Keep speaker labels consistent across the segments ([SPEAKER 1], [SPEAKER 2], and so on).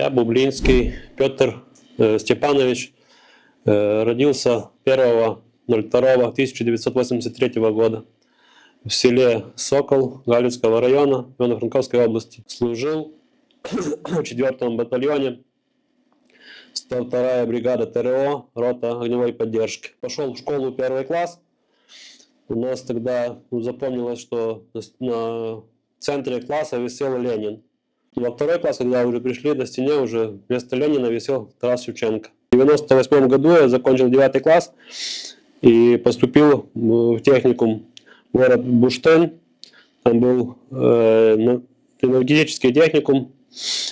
[SPEAKER 1] Я Бублинский Петр э, Степанович э, родился 1.02.1983 года в селе Сокол Галицкого района Ивано-Франковской области. Служил в 4 батальоне 102 бригада ТРО, рота огневой поддержки. Пошел в школу первый класс. У нас тогда ну, запомнилось, что на центре класса висел Ленин. Во второй класс, когда уже пришли, на стене уже вместо Ленина висел Тарас Шевченко. В 98 году я закончил 9 класс и поступил в техникум город Буштен. Там был э, энергетический техникум.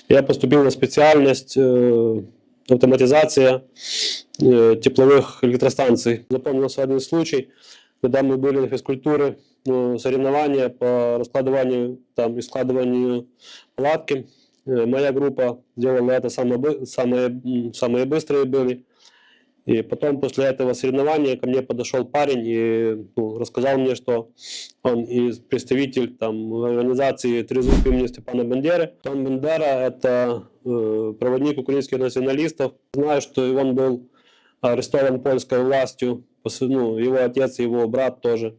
[SPEAKER 1] Я поступил на специальность э, автоматизация э, тепловых электростанций. Запомнился один случай, когда мы были на физкультуре, ну, соревнования по раскладыванию там, и складыванию палатки. Э, моя группа сделала это самые, самые, самые быстрые были. И потом после этого соревнования ко мне подошел парень и ну, рассказал мне, что он из представитель там, организации «Трезуб имени Степана Бандеры». Степан Бандера – это э, проводник украинских националистов. Знаю, что он был арестован польской властью, ну, его отец и его брат тоже.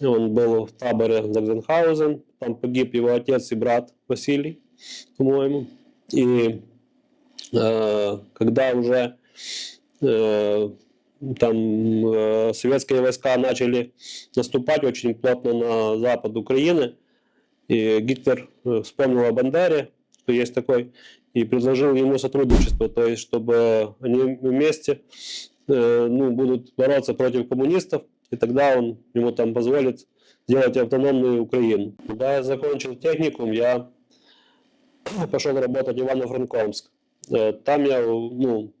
[SPEAKER 1] Он был в таборе Закзенхаузен, там погиб его отец и брат Василий, по-моему. И э, когда уже э, там э, советские войска начали наступать очень плотно на запад Украины, и Гитлер э, вспомнил о Бандере, что есть такой, и предложил ему сотрудничество, то есть чтобы они вместе э, ну, будут бороться против коммунистов, и тогда он ему там позволит сделать автономную Украину. Когда я закончил техникум, я пошел работать в Ивано-Франковск. Э, там я ну,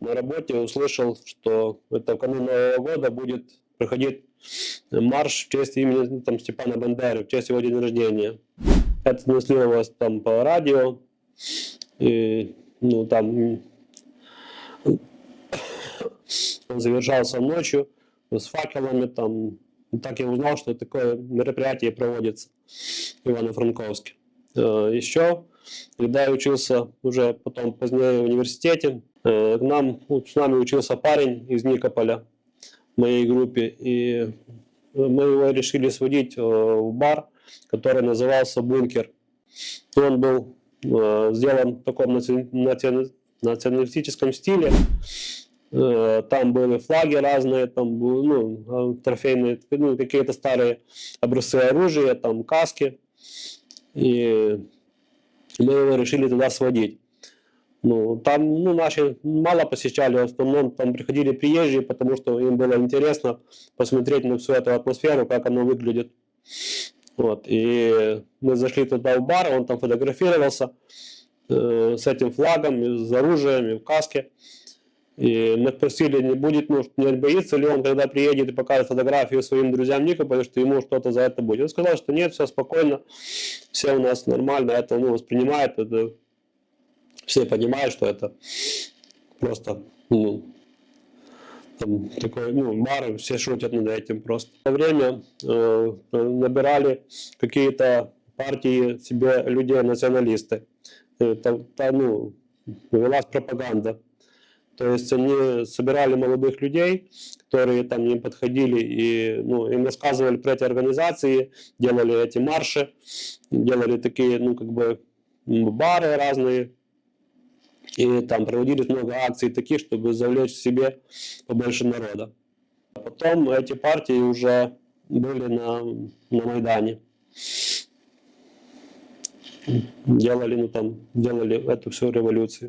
[SPEAKER 1] на работе услышал, что это в канун Нового года будет проходить марш в честь имени там, Степана Бандеры, в честь его день рождения. Это транслировалось там по радио. И, ну, там он завершался ночью с факелами. Там. Так я узнал, что такое мероприятие проводится в Ивано-Франковске. Э, Еще, когда я учился уже потом позднее в университете, э, к нам, с нами учился парень из Никополя в моей группе, и мы его решили сводить э, в бар, который назывался «Бункер». Он был сделан в таком националистическом стиле, Э, там были флаги разные, там ну, а, трофейные, ну, какие-то старые образцы оружия, там каски. И мы его решили туда сводить. Ну, там ну, наши мало посещали, в основном там приходили приезжие, потому что им было интересно посмотреть на всю эту атмосферу, как оно выглядит. Вот. И мы зашли туда в бар, он там фотографировался э, с этим флагом, с оружием, и в каске. И мы спросили, не будет, ну, не боится ли он, когда приедет и покажет фотографию своим друзьям Никополя, что ему что-то за это будет. Он сказал, что нет, все спокойно, все у нас нормально, это ну, воспринимает, это, все понимают, что это просто ну, там, такой, ну, бар, все шутят над этим просто. В то время э, набирали какие-то партии себе людей националисты. Это, ну, велась пропаганда то есть они собирали молодых людей, которые там им подходили и ну, им рассказывали про эти организации, делали эти марши, делали такие, ну, как бы бары разные, и там проводились много акций таких, чтобы завлечь в себе побольше народа. А потом эти партии уже были на, на Майдане. Делали, ну там, делали эту всю революцию.